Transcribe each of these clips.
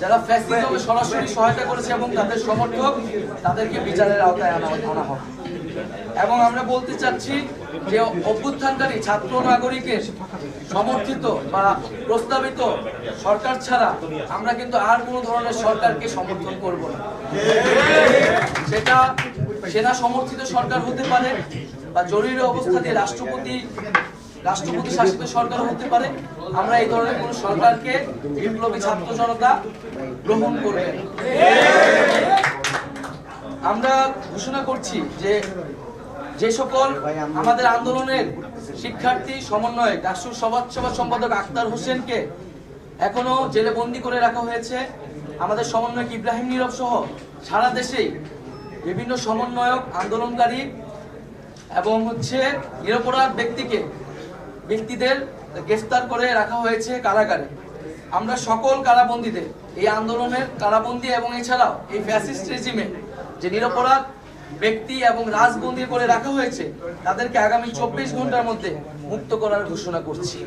যারা ফ্যাসিজমে সরাসরি সহায়তা করেছে এবং তাদের সমর্থক, তাদেরকে বিচারের আওতায় আনা আনা হবে এবং আমরা বলতে চাচ্ছি যে অভ্যুত্থানকারী ছাত্র নাগরিকের সমর্থিত বা প্রস্তাবিত সরকার ছাড়া আমরা কিন্তু আর কোনো ধরনের সরকারকে সমর্থন করব না। সেটা সেনা সমর্থিত সরকার হতে পারে বা জরুরি অবস্থা দিয়ে রাষ্ট্রপতি রাষ্ট্রপতি শাসিত সরকার হতে পারে আমরা এই ধরনের কোন সরকারকে বিপ্লবী ছাত্র জনতা গ্রহণ করবে। আমরা ঘোষণা করছি যে যে সকল আমাদের আন্দোলনের শিক্ষার্থী সমন্বয় রাষ্ট্র সমাজ সেবা সম্পাদক আক্তার হোসেনকে এখনও জেলে বন্দি করে রাখা হয়েছে আমাদের সমন্বয়ক ইব্রাহিম নীরব সহ সারা দেশেই বিভিন্ন সমন্বয়ক, আন্দোলনকারী এবং হচ্ছে নিরপরাধ ব্যক্তিকে ব্যক্তিদের গ্রেফতার করে রাখা হয়েছে কারাগারে। আমরা সকল কারাবন্দীদের এই আন্দোলনের কারাবন্দী এবং এছাড়াও এই ফ্যাসিস্ট রেজিমে যে নিরপরাধ ব্যক্তি এবং রাজবন্দী করে রাখা হয়েছে তাদেরকে আগামী চব্বিশ ঘণ্টার মধ্যে মুক্ত করার ঘোষণা করছি।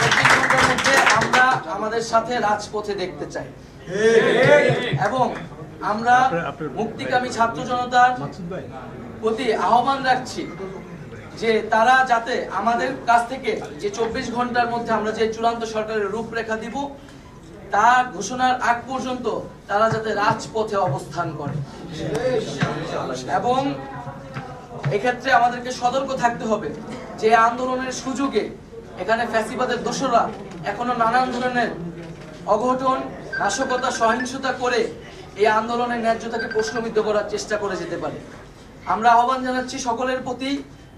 চব্বিশ ঘণ্টার মধ্যে আমরা আমাদের সাথে রাজপথে দেখতে চাই। এবং আমরা মুক্তিকামী ছাত্র জনতার প্রতি আহ্বান রাখছি যে তারা যাতে আমাদের কাছ থেকে যে চব্বিশ ঘণ্টার মধ্যে আমরা যে চূড়ান্ত সরকারের রূপরেখা দিব, তা ঘোষণার আগ পর্যন্ত তারা যাতে রাজপথে অবস্থান করে। এবং এক্ষেত্রে আমাদেরকে সতর্ক থাকতে হবে যে আন্দোলনের সুযোগে এখানে ফ্যাসিবাদের দোষরা এখনও নানান ধরনের অঘটন, নাশকতা, সহিংসতা করে এই আন্দোলনের ন্যায্যতাকে প্রশ্নবিদ্ধ করার চেষ্টা করে যেতে পারে। আমরা আহ্বান জানাচ্ছি সকলের প্রতি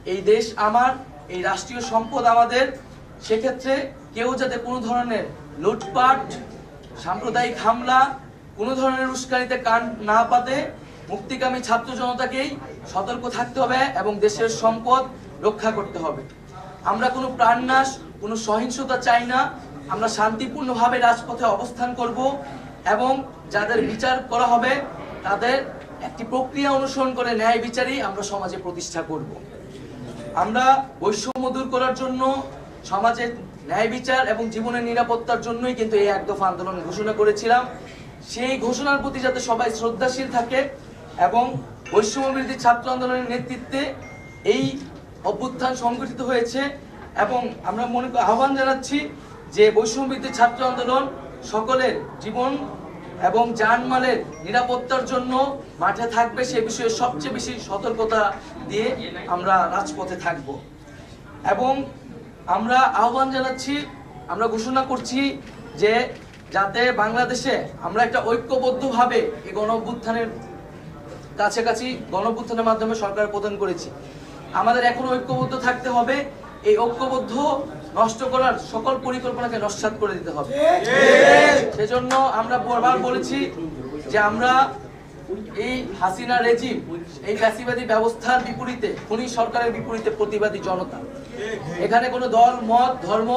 এই দেশ আমার, এই রাষ্ট্রীয় সম্পদ আমাদের, সেক্ষেত্রে কেউ যাতে কোনো ধরনের লুটপাট, সাম্প্রদায়িক হামলা, কোনো ধরনের উস্কানিতে কান না পাতে মুক্তিকামী ছাত্র জনতাকেই সতর্ক থাকতে হবে এবং দেশের সম্পদ রক্ষা করতে হবে। আমরা কোনো প্রাণনাশ, কোনো সহিংসতা চাই না। আমরা শান্তিপূর্ণভাবে রাজপথে অবস্থান করব এবং যাদের বিচার করা হবে, তাদের একটি প্রক্রিয়া অনুসরণ করে ন্যায় বিচারই আমরা সমাজে প্রতিষ্ঠা করব। আমরা বৈষম্য দূর করার জন্য সমাজের ন্যায় বিচার এবং জীবনের নিরাপত্তার জন্যই কিন্তু এই এক দফা আন্দোলন ঘোষণা করেছিলাম। সেই ঘোষণার প্রতি যাতে সবাই শ্রদ্ধাশীল থাকে এবং বৈষম্য বিরোধী ছাত্র আন্দোলনের নেতৃত্বে এই অভ্যুত্থান সংগঠিত হয়েছে এবং আমরা মনে করি- আহ্বান জানাচ্ছি যে বৈষম্য বিরোধী ছাত্র আন্দোলন সকলের জীবন এবং জানমালের নিরাপত্তার জন্য মাঠে থাকবে। সে বিষয়ে সবচেয়ে বেশি সতর্কতা দিয়ে আমরা রাজপথে থাকব। এবং আমরা আহ্বান জানাচ্ছি আমরা ঘোষণা করছি যে যাতে বাংলাদেশে আমরা একটা ঐক্যবদ্ধভাবে এই গণ অভ্যুত্থানের কাছাকাছি গণ অভ্যুত্থানের মাধ্যমে সরকার প্রদান করেছি। আমাদের এখন ঐক্যবদ্ধ থাকতে হবে এই ঐক্যবদ্ধ নষ্ট করার সকল পরিকল্পনাকে নস্বাত করে দিতে হবে। সেজন্য আমরা বারবার বলেছি যে আমরা এই হাসিনা রেজিম এই ফ্যাসিবাদী ব্যবস্থার বিপরীতে, খুনি সরকারের বিপরীতে প্রতিবাদী জনতা। এখানে কোনো দল, মত, ধর্ম,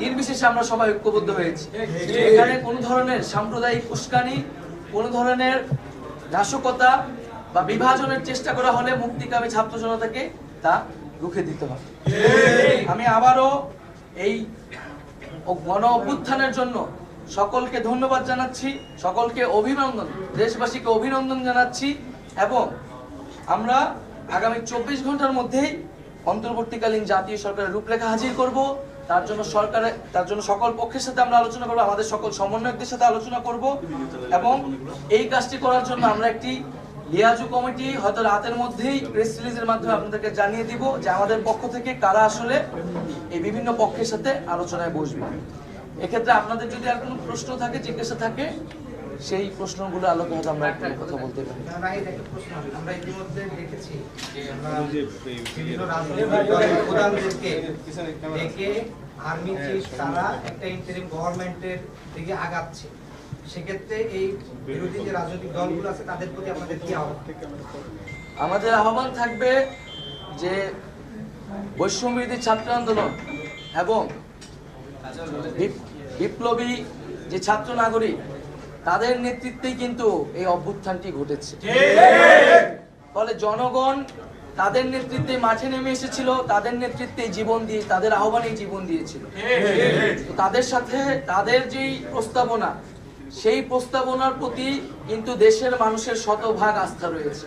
নির্বিশেষে আমরা সবাই ঐক্যবদ্ধ হয়েছি। এখানে কোনো ধরনের সাম্প্রদায়িক উস্কানি, কোনো ধরনের নাশকতা বা বিভাজনের চেষ্টা করা হলে মুক্তিকামী ছাত্র জনতাকে তা রুখে দিতে হবে। আমি আবারও এই গণ অভ্যুত্থানের জন্য সকলকে ধন্যবাদ জানাচ্ছি, সকলকে অভিনন্দন, দেশবাসীকে অভিনন্দন জানাচ্ছি এবং আমরা আগামী চব্বিশ ঘণ্টার মধ্যেই অন্তর্বর্তীকালীন জাতীয় সরকারের রূপরেখা হাজির করব। তার জন্য সরকারের তার জন্য সকল পক্ষের সাথে আমরা আলোচনা করব, আমাদের সকল সমন্বয়কদের সাথে আলোচনা করব এবং এই কাজটি করার জন্য আমরা একটি লিয়াজু কমিটি হয়তো রাতের মধ্যেই প্রেস রিলিজের মাধ্যমে আপনাদেরকে জানিয়ে দিব যে আমাদের পক্ষ থেকে কারা আসলে এই বিভিন্ন পক্ষের সাথে আলোচনায় বসবে। এক্ষেত্রে আপনাদের যদি আর কোনো প্রশ্ন থাকে, জিজ্ঞাসা থাকে, সেই প্রশ্নগুলো আলোকে হয়তো আমরা একটু কথা বলতে পারি। আগাচ্ছে সেক্ষেত্রে এই বিরোধী রাজনৈতিক দলগুলো আছে তাদের প্রতি আমাদের আহ্বান আমাদের আহ্বান থাকবে যে বৈষম্যবিরোধী ছাত্র আন্দোলন এবং বিপ্লবী যে ছাত্র নাগরিক, তাদের নেতৃত্বেই কিন্তু এই অভ্যুত্থানটি ঘটেছে। ফলে জনগণ তাদের নেতৃত্বে মাঠে নেমে এসেছিল, তাদের নেতৃত্বে জীবন দিয়ে, তাদের আহ্বানে জীবন দিয়েছিল। তাদের সাথে তাদের যেই প্রস্তাবনা, সেই প্রস্তাবনার প্রতি কিন্তু দেশের মানুষের শতভাগ আস্থা রয়েছে।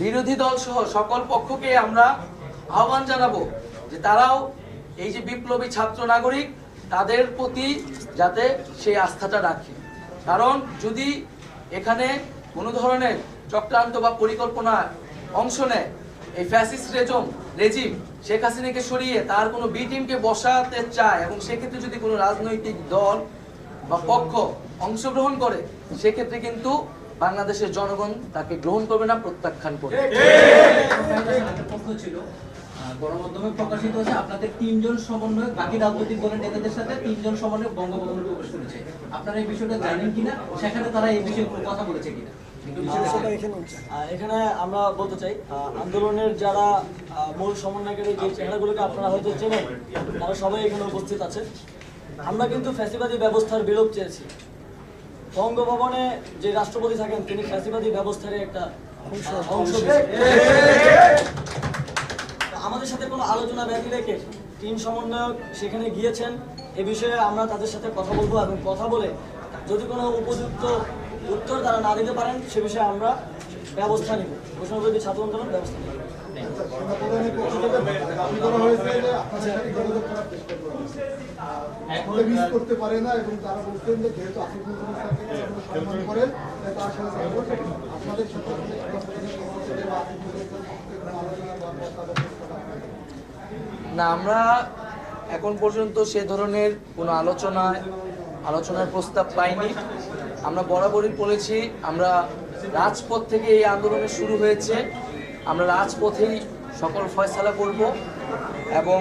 বিরোধী দল সহ সকল পক্ষকে আমরা আহ্বান জানাব যে তারাও এই যে বিপ্লবী ছাত্র নাগরিক তাদের প্রতি যাতে সেই আস্থাটা রাখে। কারণ যদি এখানে কোনো ধরনের চক্রান্ত বা পরিকল্পনা অংশ নেয় এই ফ্যাসিস্ট রেজম রেজিম শেখ হাসিনাকে সরিয়ে তার কোনো বি টিমকে বসাতে চায় এবং সেক্ষেত্রে যদি কোনো রাজনৈতিক দল বা পক্ষ অংশগ্রহণ করে সেক্ষেত্রে কিন্তু বাংলাদেশের জনগণ তাকে গ্রহণ করবে না প্রত্যাখ্যান করবে। ছিল গণমাধ্যমে প্রকাশিত হয়েছে আপনাদের তিনজন সমন্বয়ক বাকি রাজনৈতিক দলের নেতাদের সাথে তিনজন সমন্বয়ক বঙ্গভবনে প্রবেশ করেছে আপনারা এই বিষয়টা জানেন কিনা সেখানে তারা এই বিষয়ে কথা বলেছে কিনা এখানে আমরা বলতে চাই আহ, আন্দোলনের যারা মূল সমন্বয়কারী যে চেহারাগুলোকে আপনারা হয়তো চেনেন তারা সবাই এখানে উপস্থিত আছে আমরা কিন্তু ফ্যাসিবাদী ব্যবস্থার বিলোপ চেয়েছি বঙ্গভবনে যে রাষ্ট্রপতি থাকেন তিনি ফ্যাসিবাদী ব্যবস্থার একটা অংশ আমাদের সাথে কোনো আলোচনা ব্যতি রেখে তিন সমন্বয়ক সেখানে গিয়েছেন এ বিষয়ে আমরা তাদের সাথে কথা বলব এবং কথা বলে যদি কোনো উপযুক্ত উত্তর তারা না দিতে পারেন সে বিষয়ে আমরা ব্যবস্থা নিব। ঘোষণাবিরোধী ছাত্র আন্দোলন ব্যবস্থা নিব। করতে পারে না এবং তারা বলছেন যে যেহেতু আসিফুল স্যারকে আমরা সম্মান করেন তার সাথে আপনাদের সাথে আসলে বা আসিফুলের সাথে কোনো আলোচনা বা প্রস্তাব করা হয় না। না, আমরা এখন পর্যন্ত সে ধরনের কোনো আলোচনায় আলোচনার প্রস্তাব পাইনি। আমরা বরাবরই বলেছি, আমরা রাজপথ থেকে এই আন্দোলনের শুরু হয়েছে। আমরা রাজপথেই সকল ফয়সালা করব এবং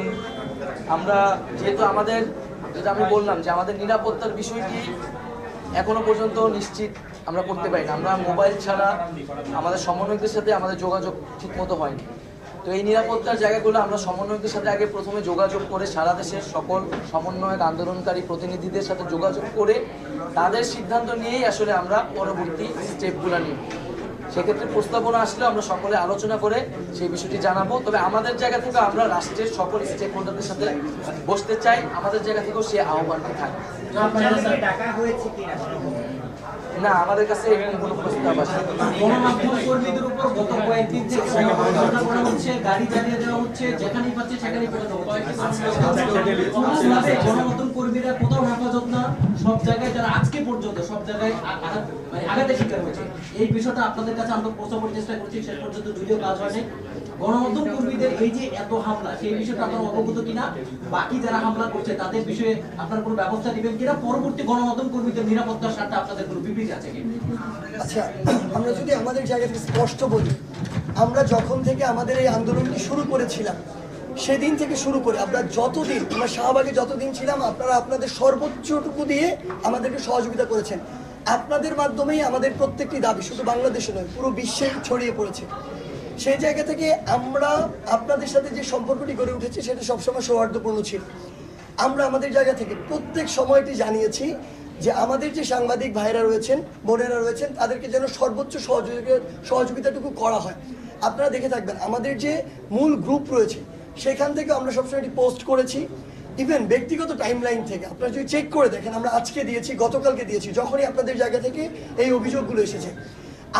আমরা যেহেতু আমাদের, যেটা আমি বললাম যে আমাদের নিরাপত্তার বিষয়টি এখনও পর্যন্ত নিশ্চিত আমরা করতে পারি না আমরা মোবাইল ছাড়া আমাদের সমন্বয়কদের সাথে আমাদের যোগাযোগ ঠিকমতো হয়নি। তো এই নিরাপত্তার জায়গাগুলো আমরা সমন্বয়কদের সাথে আগে প্রথমে যোগাযোগ করে সারা দেশের সকল সমন্বয়ক আন্দোলনকারী প্রতিনিধিদের সাথে যোগাযোগ করে তাদের সিদ্ধান্ত নিয়েই আসলে আমরা পরবর্তী স্টেপগুলো নিব। সেক্ষেত্রে প্রস্তাবনা আসলে আমরা সকলে আলোচনা করে সেই বিষয়টি জানাব। তবে আমাদের জায়গা থেকে আমরা রাষ্ট্রের সকল স্টেক হোল্ডারদের সাথে বসতে চাই। আমাদের জায়গা থেকেও সে আহ্বানটি থাকে। না আমাদের কাছে এরকম কোনো প্রস্তাব আসে গণমাধ্যম কর্মীদের উপর গত কয়েকদিন থেকে অবমাননা করা হচ্ছে গাড়ি জ্বালিয়ে দেওয়া হচ্ছে যেখানেই পাচ্ছে সেখানেই পেটানো হচ্ছে। গণমাধ্যম কর্মীরা কোথাও হেফাজত না সব জায়গায় যারা আজকে পর্যন্ত সব জায়গায় আঘাত মানে আঘাতের শিকার হয়েছে। এই বিষয়টা আপনাদের কাছে আমরা পৌঁছানোর চেষ্টা করছি শেষ পর্যন্ত যদিও কাজ হয়নি। গণমাধ্যম কর্মীদের এই যে এত হামলা, সেই আপনারা অবগত কিনা? বাকি যারা হামলা করছে, তাদের বিষয়ে আপনারা ব্যবস্থা নেবেন কিনা? পরবর্তী গণমাধ্যম কর্মীদের নিরাপত্তার স্বার্থে আপনাদের বিবৃতি আছে আচ্ছা আমরা যদি আমাদের স্পষ্ট বলি, আমরা যখন থেকে আমাদের এই আন্দোলনটি শুরু করেছিলাম, সেদিন থেকে শুরু করে আমরা যতদিন, আমরা শাহবাগে যতদিন ছিলাম, আপনারা আপনাদের সর্বোচ্চটুকু দিয়ে আমাদেরকে সহযোগিতা করেছেন। আপনাদের মাধ্যমেই আমাদের প্রত্যেকটি দাবি শুধু বাংলাদেশে নয়, পুরো বিশ্বে ছড়িয়ে পড়েছে। সেই জায়গা থেকে আমরা আপনাদের সাথে যে সম্পর্কটি গড়ে উঠেছে, সেটা সবসময় সৌহার্দ্যপূর্ণ ছিল। আমরা আমাদের জায়গা থেকে প্রত্যেক সময়টি জানিয়েছি যে আমাদের যে সাংবাদিক ভাইরা রয়েছেন, বোনেরা রয়েছেন, তাদেরকে যেন সর্বোচ্চ সহযোগিতা সহযোগিতাটুকু করা হয়। আপনারা দেখে থাকবেন, আমাদের যে মূল গ্রুপ রয়েছে, সেখান থেকে আমরা সবসময় এটি পোস্ট করেছি। ইভেন ব্যক্তিগত টাইমলাইন থেকে, আপনারা যদি চেক করে দেখেন, আমরা আজকে দিয়েছি, গতকালকে দিয়েছি, যখনই আপনাদের জায়গা থেকে এই অভিযোগগুলো এসেছে।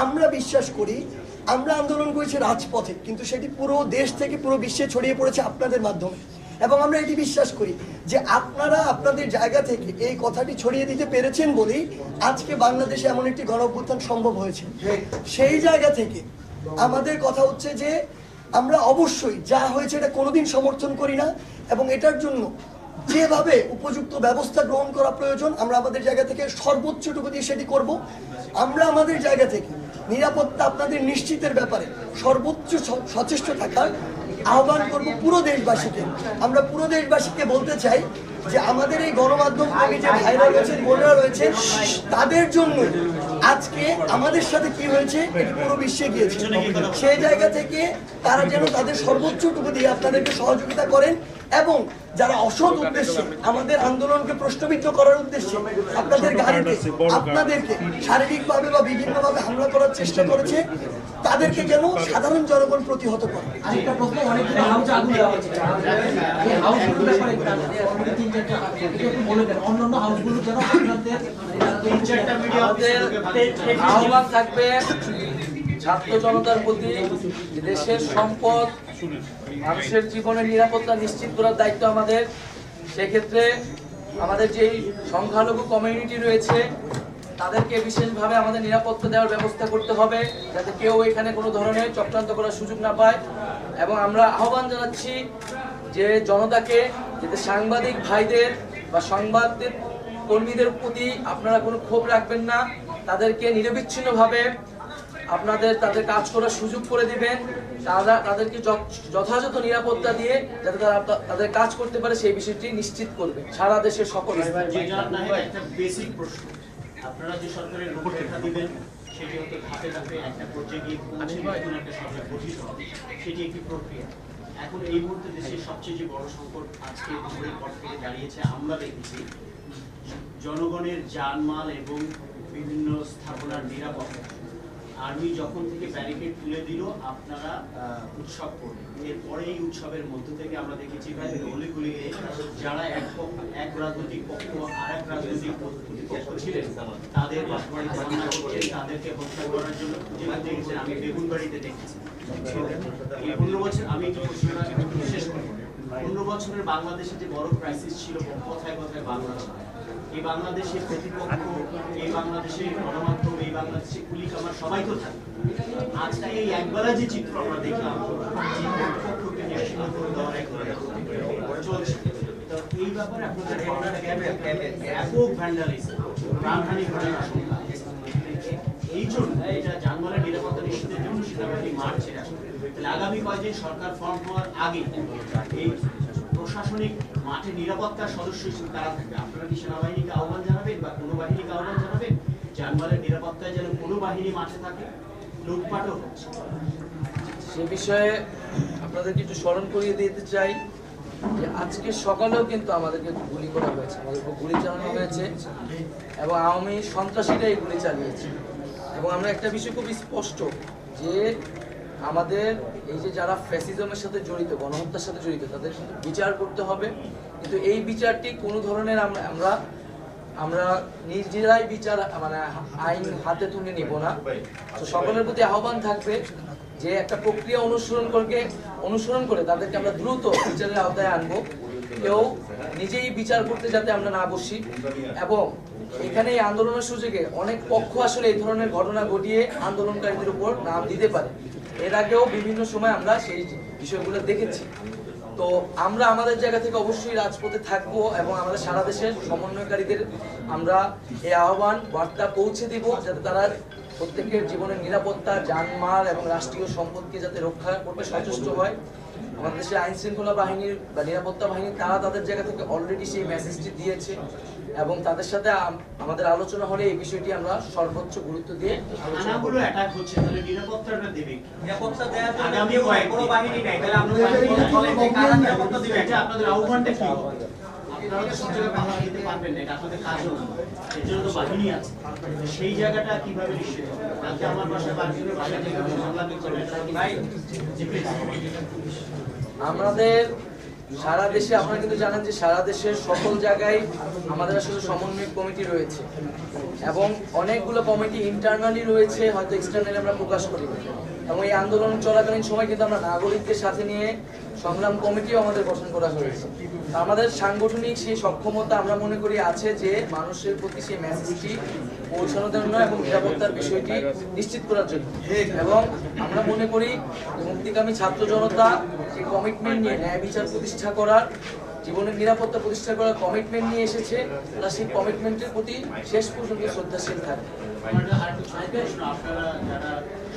আমরা বিশ্বাস করি আমরা আন্দোলন করেছি রাজপথে, কিন্তু সেটি পুরো দেশ থেকে পুরো বিশ্বে ছড়িয়ে পড়েছে আপনাদের মাধ্যমে। এবং আমরা এটি বিশ্বাস করি যে আপনারা আপনাদের জায়গা থেকে এই কথাটি ছড়িয়ে দিতে পেরেছেন বলেই আজকে বাংলাদেশে এমন একটি গণ সম্ভব হয়েছে। সেই জায়গা থেকে আমাদের কথা হচ্ছে যে আমরা অবশ্যই যা হয়েছে এটা কোনোদিন সমর্থন করি না এবং এটার জন্য যেভাবে উপযুক্ত ব্যবস্থা গ্রহণ করা প্রয়োজন, আমরা আমাদের জায়গা থেকে সর্বোচ্চটুকু দিয়ে সেটি করব। আমরা আমাদের জায়গা থেকে নিরাপত্তা আপনাদের নিশ্চিতের ব্যাপারে সর্বোচ্চ সচেষ্ট থাকার আহ্বান করব পুরো দেশবাসীকে। আমরা পুরো দেশবাসীকে বলতে চাই যে আমাদের এই গণমাধ্যম যে ভাইরা রয়েছেন, বোনেরা রয়েছেন, তাদের জন্য আজকে আমাদের সাথে কি হয়েছে? এটি পুরো বিশ্বে গিয়েছে। সেই জায়গা থেকে তারা যেন তাদের সর্বোচ্চটুকু দিয়ে আপনাদেরকে সহযোগিতা করেন এবং যারা অসৎ উদ্দেশ্যে আমাদের আন্দোলনকে প্রশ্নবিদ্ধ করার উদ্দেশ্যে আপনাদের গাড়িতে আপনাদেরকে শারীরিকভাবে বা বিভিন্নভাবে হামলা করার চেষ্টা করেছে তাদেরকে যেন সাধারণ জনগণ প্রতিহত করে। অন্যান্য হাউসগুলো যেন আপনাদের তিন চারটা আমাদের আহ্বান থাকবে ছাত্র জনতার প্রতি দেশের সম্পদ, মানুষের জীবনের নিরাপত্তা নিশ্চিত করার দায়িত্ব আমাদের। সেক্ষেত্রে আমাদের যেই সংখ্যালঘু কমিউনিটি রয়েছে, তাদেরকে বিশেষভাবে আমাদের নিরাপত্তা দেওয়ার ব্যবস্থা করতে হবে, যাতে কেউ এখানে কোনো ধরনের চক্রান্ত করার সুযোগ না পায়। এবং আমরা আহ্বান জানাচ্ছি যে জনতাকে, যাতে সাংবাদিক ভাইদের বা সংবাদদের কর্মীদের প্রতি আপনারা কোনো ক্ষোভ রাখবেন না। তাদেরকে নিরবিচ্ছিন্নভাবে আপনাদের তাদের কাজ করার সুযোগ করে দিবেন। তারা তাদেরকে যথাযথ নিরাপত্তা দিয়ে যাতে তারা তাদের কাজ করতে পারে সেই বিষয়টি নিশ্চিত করবে সারা দেশের সকল যে যার নামে একটা বেসিক প্রশ্ন। আপনারা যে সরকারের রূপরেখা দিবেন সেটি হয়তো ধাপে ধাপে একটা পর্যায়ে গিয়ে পৌঁছে নতুন একটা সরকার গঠিত হবে। সেটি একটি প্রক্রিয়া। এখন এই মুহূর্তে দেশের সবচেয়ে যে বড় সংকট আজকে দুপুরের পর থেকে দাঁড়িয়েছে আমরা দেখেছি জনগণের জানমাল এবং বিভিন্ন স্থাপনার নিরাপত্তা। আর্মি যখন থেকে ব্যারিকেড তুলে দিল আপনারা উৎসব করলেন এরপরে এই উৎসবের মধ্য থেকে আমরা দেখেছি ভাই অলিগুলিতে যারা এক পক্ষ এক রাজনৈতিক পক্ষ আর এক রাজনৈতিক প্রতিপক্ষ ছিলেন তাদের বাসবাড়ি হামলা করছেন তাদেরকে হত্যা করার জন্য আমি বেগুনবাড়িতে দেখেছি। এই পনেরো বছর আমি শেষ করব। পনেরো বছরের বাংলাদেশে যে বড় ক্রাইসিস ছিল কোথায় কোথায় বাংলা ছিল এই বাংলাদেশের প্রতিপক্ষ এই বাংলাদেশের গণমাধ্যম এই বাংলাদেশের পুলিশ আমার সবাই তো থাকে। আজকে এই একবেলা যে চিত্র আমরা দেখলাম যে প্রতিপক্ষকে নিশ্চিত করে দেওয়ার এক চলছে। এই ব্যাপারে আপনাদের ব্যাপক ভ্যান্ডালিজম প্রাণহানি ঘটার আশঙ্কা এই জন্য এটা জানমালের নিরাপত্তা নিশ্চিতের জন্য সেনাবাহিনী তাহলে আগামী কয়েকদিন সরকার ফর্ম হওয়ার আগে এই প্রশাসনিক মাঠে নিরাপত্তার সদস্য হিসেবে তারা থাকবে? আপনারা কি সেনাবাহিনীকে আহ্বান জানাবেন বা কোনো বাহিনীকে আহ্বান জানাবেন? জানমালের নিরাপত্তায় যেন কোনো বাহিনী মাঠে থাকে? লুটপাটও হচ্ছে। সে বিষয়ে আপনাদেরকে একটু স্মরণ করিয়ে দিতে চাই যে আজকে সকালেও কিন্তু আমাদেরকে গুলি করা হয়েছে, আমাদের গুলি চালানো হয়েছে এবং আওয়ামী সন্ত্রাসীরাই গুলি চালিয়েছে। এবং আমরা একটা বিষয় খুব স্পষ্ট যে আমাদের এই যে যারা ফ্যাসিজমের সাথে জড়িত, গণহত্যার সাথে জড়িত, তাদের বিচার করতে হবে। কিন্তু এই বিচারটি কোনো ধরনের আমরা আমরা নিজেরাই বিচার মানে আইন হাতে তুলে নিব না। তো সকলের প্রতি আহ্বান থাকবে যে একটা প্রক্রিয়া অনুসরণ করে অনুসরণ করে তাদেরকে আমরা দ্রুত বিচারের আওতায় আনব। কেউ নিজেই বিচার করতে যাতে আমরা না বসি। এবং এখানে এই আন্দোলনের সুযোগে অনেক পক্ষ আসলে এই ধরনের ঘটনা ঘটিয়ে আন্দোলনকারীদের উপর নাম দিতে পারে। এর আগেও বিভিন্ন সময় আমরা সেই বিষয়গুলো দেখেছি। তো আমরা আমাদের জায়গা থেকে অবশ্যই রাজপথে থাকব এবং আমাদের সারা দেশের সমন্বয়কারীদের আমরা এই আহ্বান, বার্তা পৌঁছে দিব যাতে তারা প্রত্যেকের জীবনের নিরাপত্তা যানমাল এবং রাষ্ট্রীয় সম্পদকে যাতে রক্ষা করতে সচেষ্ট হয়। আমাদের দেশের আইন শৃঙ্খলা বাহিনীর বা নিরাপত্তা বাহিনী তারা তাদের জায়গা থেকে অলরেডি সেই মেসেজটি দিয়েছে এবং তাদের সাথে আমাদের আলোচনা হলে এই বিষয়টি আমরা সর্বোচ্চ গুরুত্ব দিয়ে আলোচনা থানাগুলো করব অ্যাটাক হচ্ছে তাহলে নিরাপত্তাটা দেবে নিরাপত্তা দেওয়ার জন্য আগামী কোনো বাহিনী নেই তাহলে আপনারা বলেন যে কারা নিরাপত্তা দিবে এটা আপনাদের আহ্বানটা কি? আমাদের সারা দেশে, আপনারা কিন্তু জানেন যে সারা দেশের সকল জায়গায় আমাদের আসলে সমন্বয় কমিটি রয়েছে। এবং অনেকগুলো কমিটি ইন্টারনালি রয়েছে, হয়তো এক্সটার্নালি আমরা প্রকাশ করি। এবং এই আন্দোলন চলাকালীন সময় কিন্তু আমরা নাগরিকদের সাথে নিয়ে সংগ্রাম কমিটিও আমাদের গঠন করা হয়েছে। আমাদের সাংগঠনিক সেই সক্ষমতা আমরা মনে করি আছে যে মানুষের প্রতি সেই মেসেজটি পৌঁছানোর জন্য এবং নিরাপত্তার বিষয়টি নিশ্চিত করার জন্য। এবং আমরা মনে করি মুক্তিকামী ছাত্র জনতা সেই কমিটমেন্ট নিয়ে ন্যায় বিচার প্রতিষ্ঠা করার, জীবনের নিরাপত্তা প্রতিষ্ঠা করার কমিটমেন্ট নিয়ে এসেছে। তারা সেই কমিটমেন্টের প্রতি শেষ পর্যন্ত শ্রদ্ধাশীল থাকবে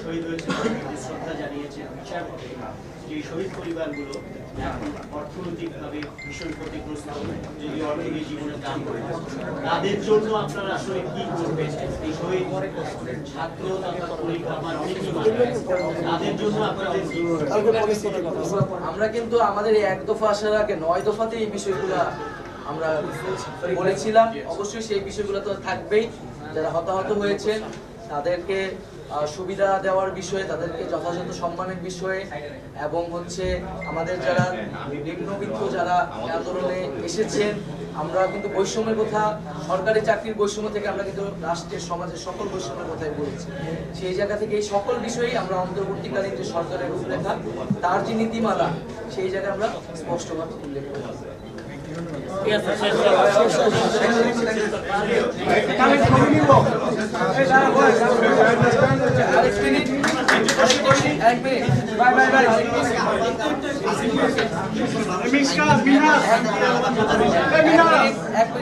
শহীদ হয়েছে তাদের শ্রদ্ধা জানিয়েছে বিচার হবে যে শহীদ পরিবারগুলো এখন অর্থনৈতিকভাবে ভীষণ ক্ষতিগ্রস্ত যদি অর্থনীতি জীবনে দান করে তাদের জন্য আপনারা আসলে কি করবেন? এই শহীদ ছাত্র পরীক্ষা আমার অনেকেই তাদের জন্য আপনাদের আমরা কিন্তু আমাদের এক দফা আসার আগে নয় দফাতে এই বিষয়গুলো আমরা বলেছিলাম। অবশ্যই সেই বিষয়গুলো তো থাকবেই। যারা হতাহত হয়েছে তাদেরকে সুবিধা দেওয়ার বিষয়ে, তাদেরকে যথাযথ সম্মানের বিষয়ে, এবং হচ্ছে আমাদের যারা নিম্নবিত্ত যারা আন্দোলনে এসেছেন, আমরা কিন্তু বৈষম্যের কথা, সরকারি চাকরির বৈষম্য থেকে আমরা কিন্তু রাষ্ট্রের, সমাজের সকল বৈষম্যের কথাই বলেছি। সেই জায়গা থেকে এই সকল বিষয়েই আমরা অন্তর্বর্তীকালীন যে সরকারের রূপরেখা, তার যে নীতিমালা, সেই জায়গায় আমরা স্পষ্টভাবে উল্লেখ করি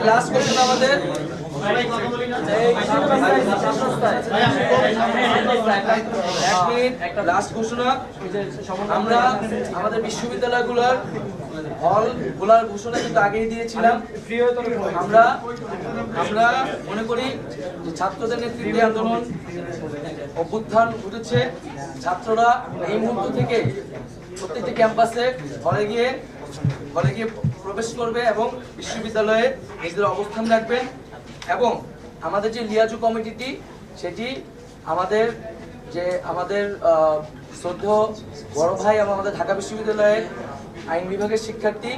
লাস্ট আমাদের আমরা আমাদের বিশ্ববিদ্যালয়গুলোর হল খোলার ঘোষণা কিন্তু আগেই দিয়েছিলাম। আমরা আমরা মনে করি যে ছাত্রদের নেতৃত্বে আন্দোলন অভ্যুত্থান ঘটেছে। ছাত্ররা এই মুহূর্ত থেকে প্রত্যেকটি ক্যাম্পাসে ঘরে গিয়ে ঘরে গিয়ে প্রবেশ করবে এবং বিশ্ববিদ্যালয়ে নিজেদের অবস্থান রাখবেন এবং আমাদের যে লিয়াজু কমিটিটি সেটি আমাদের যে আমাদের আহ, শ্রদ্ধেয় বড় ভাই এবং আমাদের ঢাকা বিশ্ববিদ্যালয়ের আইন বিভাগের শিক্ষার্থী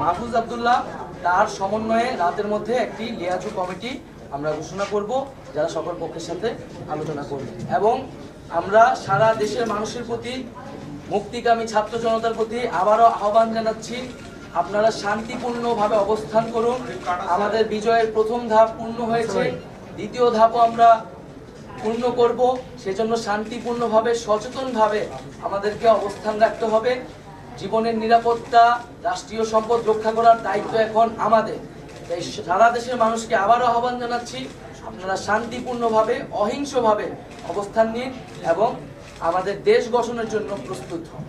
মাহফুজ আবদুল্লাহ, তার সমন্বয়ে রাতের মধ্যে একটি লিয়াজু কমিটি আমরা ঘোষণা করব, যারা সকল পক্ষের সাথে আলোচনা করবে। এবং আমরা সারা দেশের মানুষের প্রতি, মুক্তিকামী ছাত্র জনতার প্রতি আবারও আহ্বান জানাচ্ছি, আপনারা শান্তিপূর্ণভাবে অবস্থান করুন। আমাদের বিজয়ের প্রথম ধাপ পূর্ণ হয়েছে, দ্বিতীয় ধাপও আমরা পূর্ণ করব। সেজন্য শান্তিপূর্ণভাবে, সচেতনভাবে আমাদেরকে অবস্থান রাখতে হবে। জীবনের নিরাপত্তা রাষ্ট্রীয় সম্পদ রক্ষা করার দায়িত্ব এখন আমাদের। তাই সারা দেশের মানুষকে আবারও আহ্বান জানাচ্ছি আপনারা শান্তিপূর্ণভাবে অহিংসভাবে অবস্থান নিন এবং আমাদের দেশ গঠনের জন্য প্রস্তুত হন।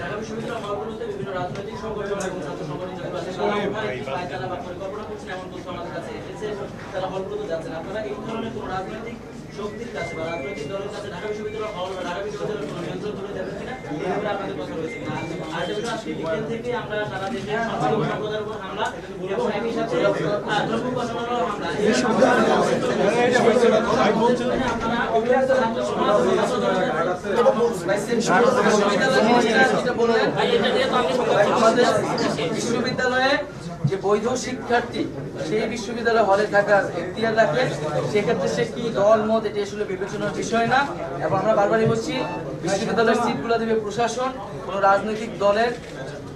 ঢাকা বিশ্ববিদ্যালয় হলগুলোতে বিভিন্ন রাজনৈতিক সংগঠন এবং ছাত্র সংগঠন যেগুলো আছে তারা শক্তির কাছে বা রাজনৈতিক দলের কাছে ঢাকা বিশ্ববিদ্যালয় হল বা ঢাকা নিয়ন্ত্রণ কিনা, এই ব্যাপারে আপনাদের কথা রয়েছে কিনা। আর আজকে থেকে আমরা সারা দেশে উপর হামলা এবং একই সাথে হামলা। বিশ্ববিদ্যালয় যে বৈধ শিক্ষার্থী সেই বিশ্ববিদ্যালয় হলে থাকার এখতিয়ার রাখে, সেক্ষেত্রে সে কি দল, মত, এটি আসলে বিবেচনার বিষয় না। এবং আমরা বারবারই বলছি, বিশ্ববিদ্যালয়ের সিটগুলো দেবে প্রশাসন, কোনো রাজনৈতিক দলের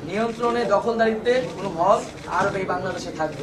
নিয়ন্ত্রণে, দখলদারিত্বে কোনো হল আর এই বাংলাদেশে থাকবে